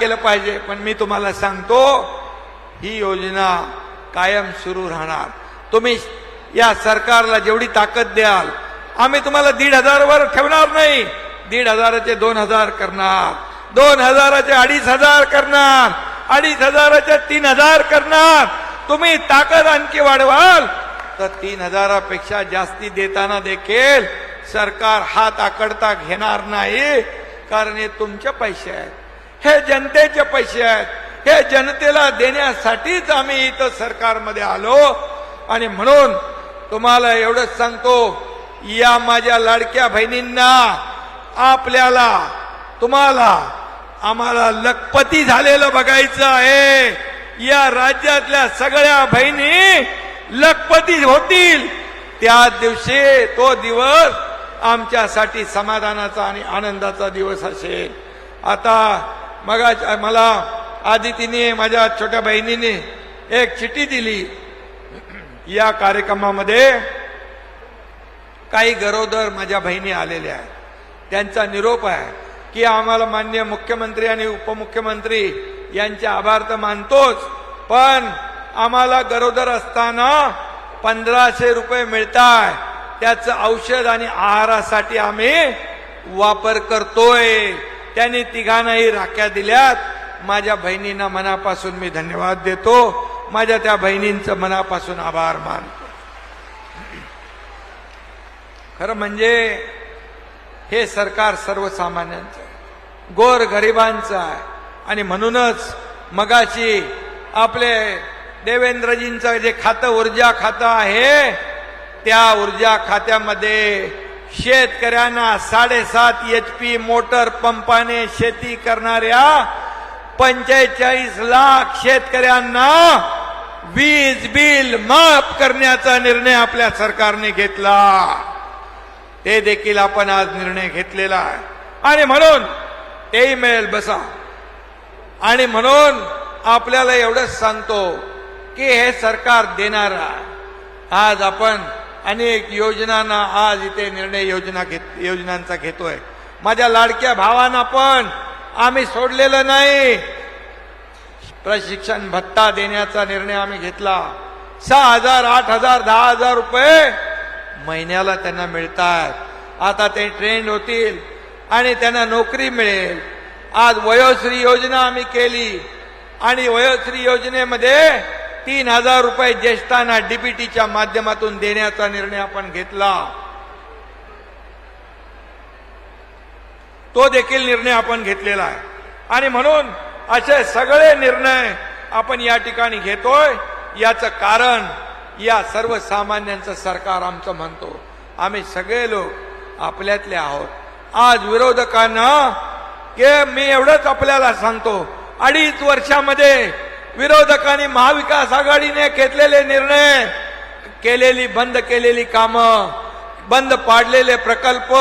केलं पाहिजे पण मी तुम्हाला सांगतो ही योजना कायम सुरू राहणार. तुम्ही या सरकारला जेवढी ताकद द्याल आम्ही तुम्हाला दीड हजारवर ठेवणार नाही. दीड हजाराचे दोन हजार करणार. दोन हजाराचे अडीच हजार करणार. अडीच हजाराचे तीन हजार करणार. तुम्ही ताकद आणखी वाढवाल. तर तीन हजारापेक्षा जास्ती देताना देखील सरकार हात आकडता घेणार नाही कारण हे तुमचे पैसे आहेत. हे जनतेचे पैसे आहेत. हे जनतेला देण्यासाठीच आम्ही इथं सरकारमध्ये आलो. आणि म्हणून तुम्हाला एवढंच सांगतो या माझ्या लाडक्या बहिणींना आपल्याला तुम्हाला आम्हाला लखपती झालेलं बघायचं आहे. या राज्यातल्या सगळ्या बहिणी लखपती होतील. त्या दिवशी तो दिवस आमच्यासाठी समाधानाचा आणि आनंदाचा दिवस असेल. आता मग मला आदितीने माझ्या छोट्या बहिणीने एक चिठी दिली. या कार्यक्रमामध्ये काही गरोदर माझ्या बहिणी आलेल्या आहेत. त्यांचा निरोप आहे की आम्हाला मान्य मुख्यमंत्री आणि उपमुख्यमंत्री यांचे आभार तर मानतोच पण आम्हाला गरोदर असताना पंधराशे रुपये मिळताय. त्याचं औषध आणि आहारासाठी आम्ही वापर करतोय. त्यांनी तिघांनाही राख्या दिल्यात. माझ्या बहिणींना मनापासून मी धन्यवाद देतो. माझ्या त्या बहिणींचं मनापासून आभार मानतो. खरं म्हणजे हे सरकार सर्वसामान्यांचं गोर गरिबांचं आहे. आणि म्हणूनच मगाशी आपले देवेंद्रजींचं जे खातं ऊर्जा खातं आहे त्या ऊर्जा खात्यामध्ये शेतकऱ्यांना साडेसात एच पी मोटर पंपाने शेती करणाऱ्या पंचेचाळीस लाख शेतकऱ्यांना वीज बिल माफ करण्याचा निर्णय आपल्या सरकारने घेतला. ते देखील आपण आज निर्णय घेतलेला आहे. आणि म्हणून तेही मिळेल बसा. आणि म्हणून आपल्याला एवढंच सांगतो की हे सरकार देणार आज आपण अनेक योजनांना आज इथे निर्णय योजना घेत योजनांचा घेतोय. माझ्या लाडक्या भावांना पण आम्ही सोडलेलं नाही. प्रशिक्षण भत्ता देण्याचा निर्णय आम्ही घेतला. सहा हजार आठ हजार दहा हजार रुपये महिन्याला त्यांना मिळतात. आता ते ट्रेंड होतील आणि त्यांना नोकरी मिळेल. आज वयोश्री योजना आम्ही केली आणि वयोश्री योजनेमध्ये तीन हजार रुपये ज्येष्ठांना डीबीटीच्या माध्यमातून देण्याचा निर्णय आपण घेतला. तो देखील निर्णय आपण घेतलेला आहे. आणि म्हणून असे सगळे निर्णय आपण या ठिकाणी घेतोय. याचं कारण या सर्वसामान्यांचं सरकार आमचं म्हणतो. आम्ही सगळे लोक आपल्यातले आहोत. आज विरोधकांना के मी एवढंच आपल्याला सांगतो. अडीच वर्षामध्ये विरोधकांनी महाविकास आघाडीने घेतलेले निर्णय केलेली बंद केलेली कामं बंद पाडलेले प्रकल्प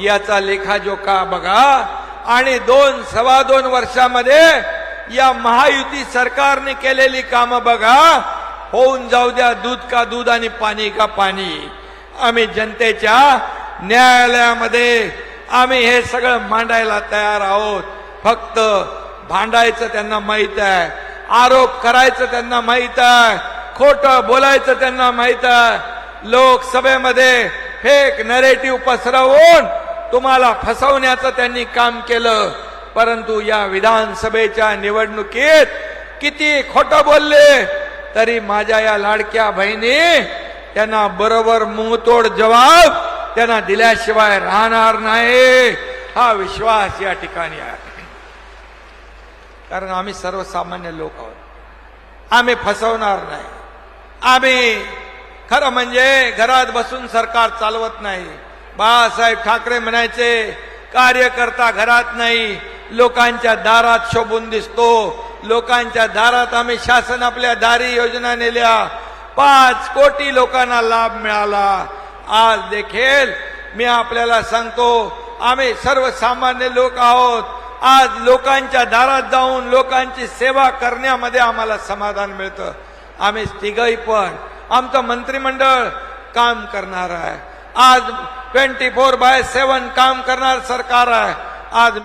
याचा लेखाजोखा बघा. आणि दोन सव्वा दोन वर्षामध्ये या महायुती सरकारने केलेली कामं बघा. होऊन जाऊ द्या दूध का दूध आणि पाणी का पाणी. आम्ही जनतेच्या न्यायालयामध्ये आम्ही हे सगळं मांडायला तयार आहोत. फक्त भांडायचं त्यांना माहीत आहे. आरोप करायचं त्यांना माहीत आहे. खोट बोलायचं त्यांना माहीत आहे. लोकसभेमध्ये फेक नरेटिव्ह पसरवून तुम्हाला फसवण्याचं त्यांनी काम केलं. परंतु या विधानसभेच्या निवडणुकीत किती खोटं बोलले तरी माझ्या या लाडक्या बहिणी त्यांना बरोबर मुंहतोड जवाब त्यांना दिल्याशिवाय राहणार नाही. हा विश्वास या ठिकाणी आहे. कारण आम्ही सर्वसामान्य लोक आहोत. आम्ही फसवणार नाही. आम्ही खरं म्हणजे घरात बसून सरकार चालवत नाही. बाळासाहेब ठाकरे म्हणायचे कार्यकर्ता घरात नाही लोकांच्या दारात शोभून दिसतो. लोकांच्या दारात आम्ही शासन आपल्या दारी योजना नेल्या. पाच कोटी लोकांना लाभ मिळाला. आज देखील मी आपल्याला सांगतो आम्ही सर्वसामान्य लोक आहोत. आज लोकांच्या दारात जाऊन लोकांची सेवा करण्यामध्ये आम्हाला समाधान मिळतं. आम्ही तिघही पण. आमचं मंत्रिमंडळ काम करणार आहे. आज ट्वेंटी फोर बाय सेवन काम करणार सरकार आहे. आज